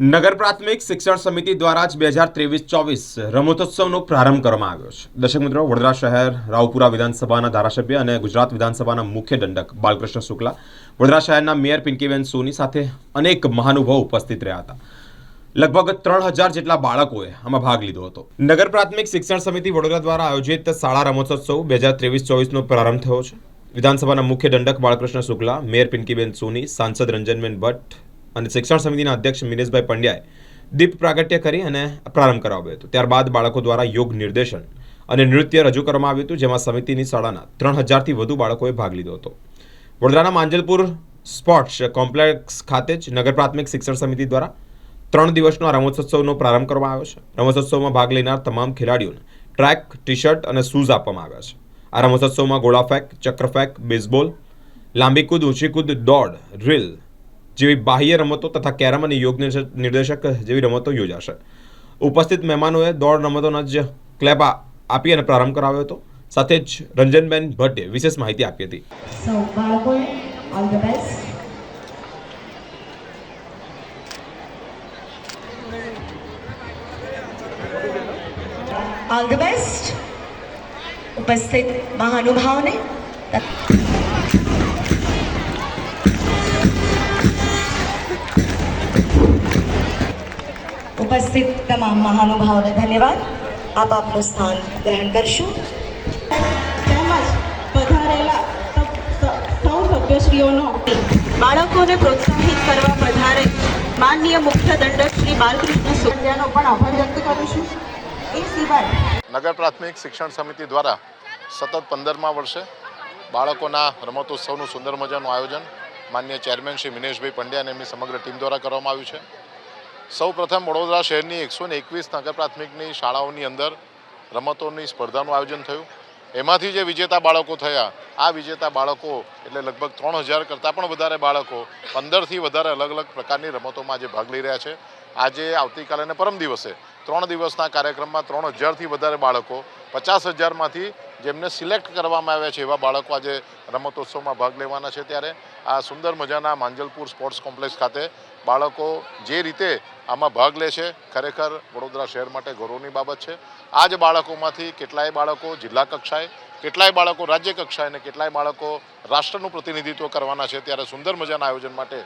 નગર પ્રાથમિક શિક્ષણ સમિતિ દ્વારા જ બે હજાર ત્રેવીસ ચોવીસ રમતોત્સવનો પ્રારંભ કરવામાં આવ્યો છે. દર્શક મિત્રો, વડોદરા શહેર, રાવપુરા વિધાનસભાના ધારાસભ્ય અને ગુજરાત વિધાનસભાના મુખ્ય દંડક બાલકૃષ્ણ શુક્લા, વડોદરા શહેરના મેયર પિંકીબેન સોની સાથે અનેક મહાનુભાવ ઉપસ્થિત રહ્યા હતા. લગભગ ત્રણ હજાર જેટલા બાળકોએ આમાં ભાગ લીધો હતો. નગર પ્રાથમિક શિક્ષણ સમિતિ વડોદરા દ્વારા આયોજિત શાળા રમતોત્સવ બે હજાર ત્રેવીસ ચોવીસનો પ્રારંભ થયો છે. વિધાનસભાના મુખ્ય દંડક બાળકૃષ્ણ શુક્લા, મેયર પિંકીબેન સોની, સાંસદ રંજનબેન ભટ્ટ અને શિક્ષણ સમિતિના અધ્યક્ષ મિનેશભાઈ પંડ્યાએ દીપ પ્રાગટ્ય કરી અને પ્રારંભ કરાવ્યો હતો. ત્યારબાદ બાળકો દ્વારા યોગ નિર્દેશન અને નૃત્ય રજૂ કરવામાં આવ્યું હતું, જેમાં સમિતિની શાળાના ત્રણ હજારથી વધુ બાળકોએ ભાગ લીધો હતો. વડોદરાના માંજલપુર સ્પોર્ટ્સ કોમ્પ્લેક્સ ખાતે જ નગર પ્રાથમિક શિક્ષણ સમિતિ દ્વારા ત્રણ દિવસનો આ રમતોત્સવનો પ્રારંભ કરવામાં આવ્યો છે. રમતોત્સવમાં ભાગ લેનાર તમામ ખેલાડીઓને ટ્રેક ટી શર્ટ અને શૂઝ આપવામાં આવ્યા છે. આ રમતોત્સવમાં ગોળાફેંક, ચક્રફેંક ચક્ર ફેંક બેઝબોલ લાંબી કૂદ ઊંચી કૂદ દોડ ડ્રિલ જેવી બાહ્ય રમતો તથા કેરમ અને યોગ નિર્દેશક જેવી રમતો યોજાશે. ઉપસ્થિત મહેમાનોએ દોડ રમતોના જ ક્લેપ આપી અને પ્રારંભ કરાવ્યો હતો. સાથે જ રંજનબેન ભટ્ટે વિશેષ માહિતી આપી હતી. ઉપસ્થિત મહાનુભાવને. ઉપસ્થિત તમામ મહાનુભાવોને ધન્યવાદ. આપ આપનું સ્થાન ગ્રહણ કરશો. તેમજ પધારેલા સ- સભ્યશ્રીઓનો બાળકોને પ્રોત્સાહિત કરવા પધારે માનનીય મુખ્ય દંડક શ્રી બાલકૃષ્ણ સુંદરનો પણ આભાર વ્યક્ત કરું છું. એ સિવાય નગર પ્રાથમિક શિક્ષણ સમિતિ દ્વારા સતત પંદરમા વર્ષે બાળકોના રમતોત્સવનું સુંદર મજાનું આયોજન માન્ય ચેરમેન શ્રી મિનેશભાઈ પંડ્યા અને એમની સમગ્ર ટીમ દ્વારા કરવામાં આવ્યું છે. સૌ પ્રથમ વડોદરા શહેરની એકસો ને એકવીસ નગર પ્રાથમિકની શાળાઓની અંદર રમતોની સ્પર્ધાનું આયોજન થયું. એમાંથી જે વિજેતા બાળકો થયા, આ વિજેતા બાળકો એટલે લગભગ ત્રણ હજાર કરતાં પણ વધારે બાળકો પંદરથી વધારે અલગ અલગ પ્રકારની રમતોમાં આજે ભાગ લઈ રહ્યા છે. આજે આવતીકાલે અને પરમ દિવસે ત્રણ દિવસના કાર્યક્રમમાં ત્રણ હજારથી વધારે બાળકો, પચાસ હજારમાંથી જેમને સિલેક્ટ કરવામાં આવ્યા છે એવા બાળકો આજે રમતોત્સવમાં ભાગ લેવાના છે ત્યારે આ સુંદર મજાના માંજલપુર સ્પોર્ટ્સ કોમ્પ્લેક્સ ખાતે બાળકો જે રીતે આમાં ભાગ લે છે, ખરેખર વડોદરા શહેર માટે ગૌરવની બાબત છે. આ જ બાળકોમાંથી કેટલાય બાળકો જિલ્લા કક્ષાએ, કેટલાય બાળકો રાજ્ય કક્ષાએ અને કેટલાય બાળકો રાષ્ટ્રનું પ્રતિનિધિત્વ કરવાના છે. ત્યારે સુંદર મજાના આયોજન માટે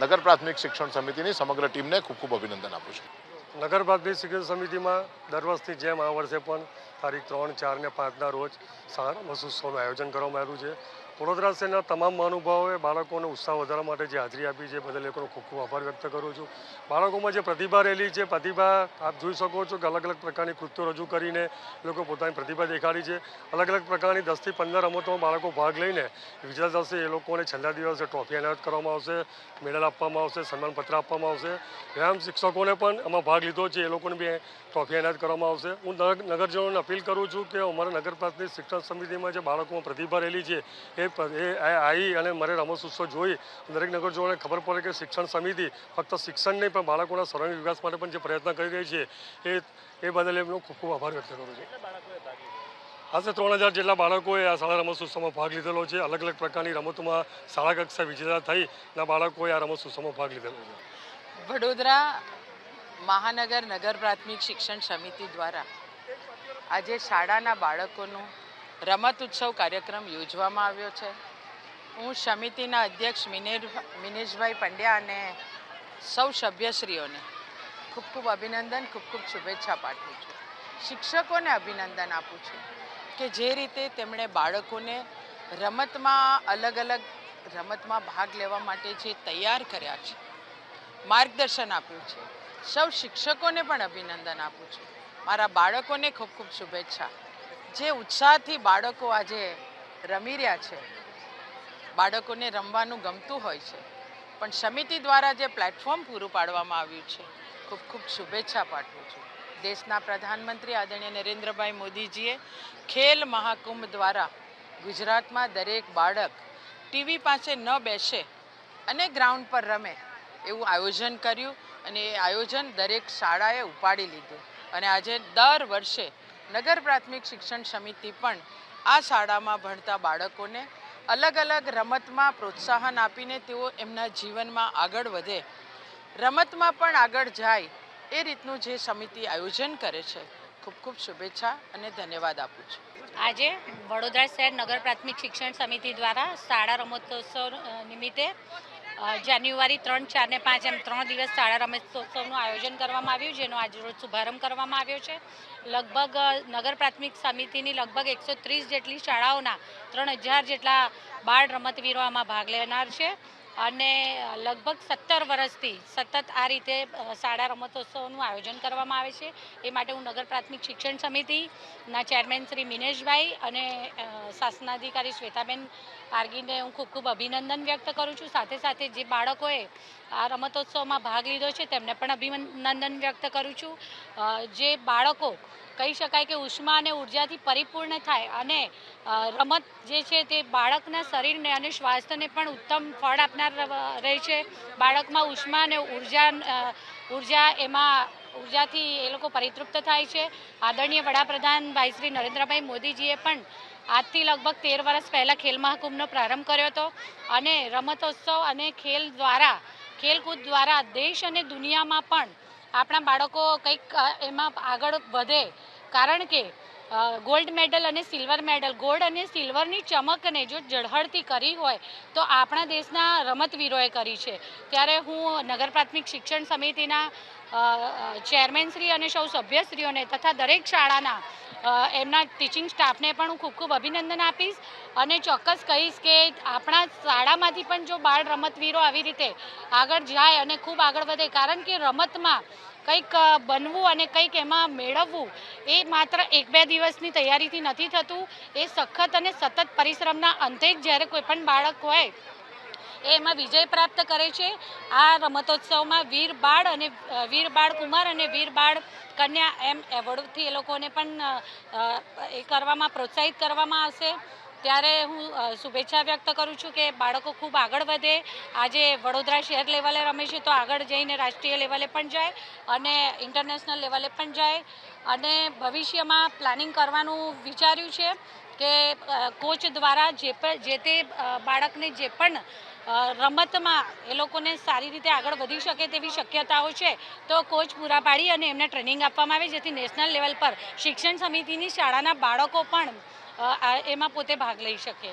નગર પ્રાથમિક શિક્ષણ સમિતિની સમગ્ર ટીમને ખૂબ ખૂબ અભિનંદન આપું છું. નગર પ્રાથમિક શિક્ષણ સમિતિમાં દર વર્ષની જેમ આ વર્ષે પણ તારીખ ત્રણ, ચાર ને પાંચના રોજ શાળા ઉત્સવનું આયોજન કરવામાં આવ્યું છે. વડોદરા શહેરના તમામ મહાનુભાવોએ બાળકોને ઉત્સાહ વધારવા માટે જે હાજરી આપી છે બધા લોકોનો ખૂબ ખૂબ આભાર વ્યક્ત કરું છું. બાળકોમાં જે પ્રતિભા રહેલી છે, પ્રતિભા આપ જોઈ શકો છો કે અલગ અલગ પ્રકારની કૃત્યો રજૂ કરીને લોકો પોતાની પ્રતિભા દેખાડી છે. અલગ અલગ પ્રકારની દસથી પંદર રમતોમાં બાળકો ભાગ લઈને વિજેતા થશે એ લોકોને છેલ્લા દિવસે ટ્રોફી એનાયત કરવામાં આવશે, મેડલ આપવામાં આવશે, સન્માનપત્ર આપવામાં આવશે. વ્યાયામ શિક્ષકોને પણ આમાં ભાગ લીધો છે, એ લોકોને બી ટ્રોફી એનાયત કરવામાં આવશે. હું નગર- નગરજનોને અપીલ કરું છું કે અમારા નગર પ્રાથમિક શિક્ષણ સમિતિમાં જે બાળકોમાં પ્રતિભા રહેલી છે, એ આવી અને મારે રમતોત્સવ જોઈ. દરેક નગરજનોને ખબર પડે કે શિક્ષણ સમિતિ ફક્ત શિક્ષણ નહીં, પણ બાળકોના સર્વાંગી વિકાસ માટે પણ જે પ્રયત્ન કરી રહી છે, એ એ બદલ એમનો ખૂબ ખૂબ આભાર વ્યક્ત કરું છું. આજે ત્રણ હજાર જેટલા બાળકોએ આ શાળા રમતોત્સવમાં ભાગ લીધેલો છે. અલગ અલગ પ્રકારની રમતોમાં શાળા કક્ષા વિજેતા થઈ, ના બાળકોએ આ રમતોત્સવમાં ભાગ લીધેલો છે. વડોદરા મહાનગર નગર પ્રાથમિક શિક્ષણ સમિતિ દ્વારા આજે શાળાના બાળકોનું રમત ઉત્સવ કાર્યક્રમ યોજવામાં આવ્યો છે. હું સમિતિના અધ્યક્ષ મિનેશભાઈ પંડ્યા અને સૌ સભ્યશ્રીઓને ખૂબ ખૂબ અભિનંદન, ખૂબ ખૂબ શુભેચ્છા પાઠવું છું. શિક્ષકોને અભિનંદન આપું છું કે જે રીતે તેમણે બાળકોને રમતમાં અલગ અલગ રમતમાં ભાગ લેવા માટે જે તૈયાર કર્યા છે, માર્ગદર્શન આપ્યું છે. સૌ શિક્ષકોને પણ અભિનંદન આપું છું. મારા બાળકોને ખૂબ ખૂબ શુભેચ્છા. જે ઉત્સાહથી બાળકો આજે રમી રહ્યા છે, બાળકોને રમવાનું ગમતું હોય છે. પણ સમિતિ દ્વારા જે પ્લેટફોર્મ પૂરું પાડવામાં આવ્યું છે, ખૂબ ખૂબ શુભેચ્છા પાઠવું છું. દેશના પ્રધાનમંત્રી આદરણીય નરેન્દ્રભાઈ મોદીજીએ ખેલ મહાકુંભ દ્વારા ગુજરાતમાં દરેક બાળક ટીવી પાસે ન બેસે અને ગ્રાઉન્ડ પર રમે એવું આયોજન કર્યું અને એ આયોજન દરેક શાળાએ ઉપાડી લીધું. અને આજે દર વર્ષે નગર પ્રાથમિક શિક્ષણ સમિતિ પણ આ શાળામાં ભણતા બાળકોને અલગ અલગ રમતમાં પ્રોત્સાહન આપીને તેઓ એમના જીવનમાં આગળ વધે. રમતમાં પણ આગળ જાય એ રીતનું જે સમિતિ આયોજન કરે છે. ખૂબ ખૂબ શુભેચ્છા અને ધન્યવાદ આપું છું. આજે વડોદરા શહેર નગર પ્રાથમિક શિક્ષણ સમિતિ દ્વારા શાળા રમતોત્સવ નિમિત્તે જાન્યુઆરી ત્રણ, ચાર ને પાંચ એમ ત્રણ દિવસ શાળા રમતોત્સવનું આયોજન કરવામાં આવ્યું, જેનો આજરોજ શુભારંભ કરવામાં આવ્યો છે. લગભગ નગર પ્રાથમિક સમિતિની લગભગ એકસો જેટલી શાળાઓના ત્રણ જેટલા બાળ રમતવીરો આમાં ભાગ લેનાર છે. અને લગભગ સત્તર વર્ષથી સતત આ રીતે શાળા રમતોત્સવનું આયોજન કરવામાં આવે છે. એ માટે હું નગર પ્રાથમિક શિક્ષણ સમિતિના ચેરમેન શ્રી મિનેશભાઈ અને શાસનાધિકારી શ્વેતાબેન પારગીને હું ખૂબ ખૂબ અભિનંદન વ્યક્ત કરું છું. સાથે સાથે જે બાળકોએ આ રમતોત્સવમાં ભાગ લીધો છે, તેમને પણ અભિનંદન વ્યક્ત કરું છું. જે બાળકો કહી શકાય કે ઉષ્મા અને ઉર્જાથી પરિપૂર્ણ થાય અને રમત જે છે તે બાળકના શરીરને અને સ્વાસ્થ્યને પણ ઉત્તમ ફળ આપનાર રહે છે. બાળકમાં ઉષ્મા અને ઊર્જા ઊર્જા એમાં, ઉર્જાથી એ લોકો પરિતૃપ્ત થાય છે. આદરણીય વડાપ્રધાન ભાઈ શ્રી નરેન્દ્રભાઈ મોદીજીએ પણ આજથી લગભગ તેર વર્ષ પહેલાં ખેલ મહાકુંભનો પ્રારંભ કર્યો હતો અને રમતોત્સવ અને ખેલ દ્વારા, ખેલકૂદ દ્વારા દેશ અને દુનિયામાં પણ આપણા બાળકો કંઈક એમાં આગળ વધે. કારણ કે ગોલ્ડ મેડલ અને સિલ્વર મેડલ ગોલ્ડ અને સિલ્વરની ચમકને જો ઝળહળતી કરી હોય, તો આપણા દેશના રમતવીરોએ કરી છે. ત્યારે હું નગર પ્રાથમિક શિક્ષણ સમિતિના ચેરમેનશ્રી અને સૌ સભ્યશ્રીઓને તથા દરેક શાળાના એમના ટીચિંગ સ્ટાફને પણ હું ખૂબ ખૂબ અભિનંદન આપીશ અને ચોક્કસ કહીશ કે આપણા શાળામાંથી પણ જો બાળ રમતવીરો આવી રીતે આગળ જાય અને ખૂબ આગળ વધે, કારણ કે રમતમાં કંઈક બનવું અને કંઈક એમાં મેળવવું એ માત્ર એક બે દિવસની તૈયારીથી નથી થતું. એ સખત અને સતત પરિશ્રમના અંતે જ જ્યારે કોઈ પણ બાળક હોય એ એમાં વિજય પ્રાપ્ત કરે છે. આ રમતોત્સવમાં વીર બાળ અને વીર બાળ કુમાર અને વીર બાળ કન્યા એમ એવોર્ડથી એ લોકોને પણ એ કરવામાં, પ્રોત્સાહિત કરવામાં આવશે. ત્યારે હું શુભેચ્છા વ્યક્ત કરું છું કે બાળકો ખૂબ આગળ વધે. આજે વડોદરા શહેર લેવલે રમે છે તો આગળ જઈને રાષ્ટ્રીય લેવલે પણ જાય અને ઇન્ટરનેશનલ લેવલે પણ જાય. અને ભવિષ્યમાં પ્લાનિંગ કરવાનું વિચાર્યું છે કે કોચ દ્વારા જે પણ જે તે બાળકને જે પણ રમતમાં એ લોકોને સારી રીતે આગળ વધી શકે તેવી શક્યતાઓ છે, તો કોચ પૂરા પાડી અને એમને ટ્રેનિંગ આપવામાં આવે, જેથી નેશનલ લેવલ પર શિક્ષણ સમિતિની શાળાના બાળકો પણ એમાં પોતે ભાગ લઈ શકે.